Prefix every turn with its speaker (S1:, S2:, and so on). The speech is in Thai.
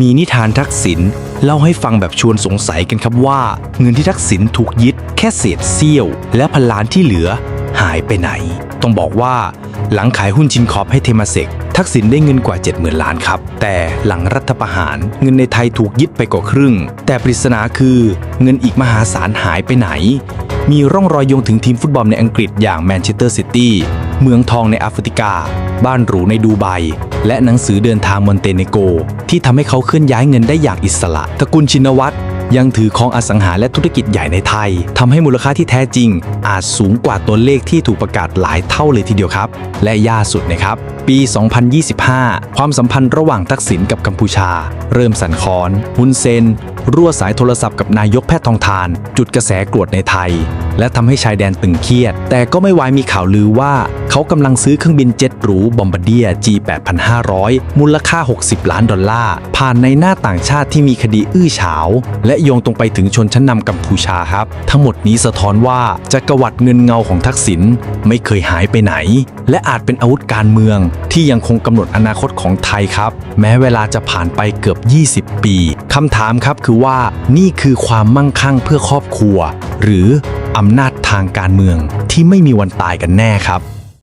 S1: มีนิทานทักษิณเล่าให้ฟังแบบชวนสงสัยกันครับว่า เงินที่ทักษิณถูกยึดแค่เศษเสี้ยว และพันล้านที่เหลือหายไปไหน ต้องบอกว่าหลังขายหุ้นชินคอปให้เทมาเซกทักษิณได้เงินกว่า 70,000 ล้านครับ แต่หลังรัฐประหารเงินในไทยถูกยึดไปกว่าครึ่ง แต่ปริศนาคือเงินอีกมหาศาลหายไปไหน มีร่องรอยโยงถึงทีมฟุตบอลในอังกฤษอย่างแมนเชสเตอร์ซิตี้เมืองทองในแอฟริกา บ้านหรูในดูไบ และหนังสือเดินทางมอนเตเนโก ที่ทำให้เขาเคลื่อนย้ายเงินได้อย่างอิสระตระกูลชินวัตรยังถือครองอสังหาและธุรกิจใหญ่ในไทยทำให้มูลค่าที่แท้จริง อาจสูงกว่าตัวเลขที่ถูกประกาศหลายเท่าเลยทีเดียวครับ และย่าสุดนะครับ ปี 2025 ความสัมพันธ์ระหว่างทักษิณกับกัมพูชา เริ่มสั่นคลอน ฮุนเซน รั่วสายโทรศัพท์กับนายกแพทย์ทองทาน จุดกระแสกรวดในไทย และทำให้ชายแดนตึงเครียด แต่ก็ไม่ไวายมีข่าวลือว่า เขากำลังซื้อเครื่องบินเจ็ตหรูบอมบาร์เดีย G8500 มูลค่า 60 ล้านดอลลาร์ ผ่านในหน้าต่างชาติที่มีคดีอื้อฉาว และโยงตรงไปถึงชนชั้นนำกัมพูชาครับ ทั้งหมดนี้สะท้อนว่าจักรวรรดิเงินเงาของทักษิณไม่เคยหายไปไหน และอาจเป็นอาวุธการเมือง ที่ยังคงกำหนดอนาคตของไทยครับ แม้เวลาจะผ่านไปเกือบ 20 ปีคำถามครับคือว่านี่คือความมั่งคั่งเพื่อครอบครัว หรืออำนาจทางการเมืองที่ไม่มีวันตายกันแน่ครับ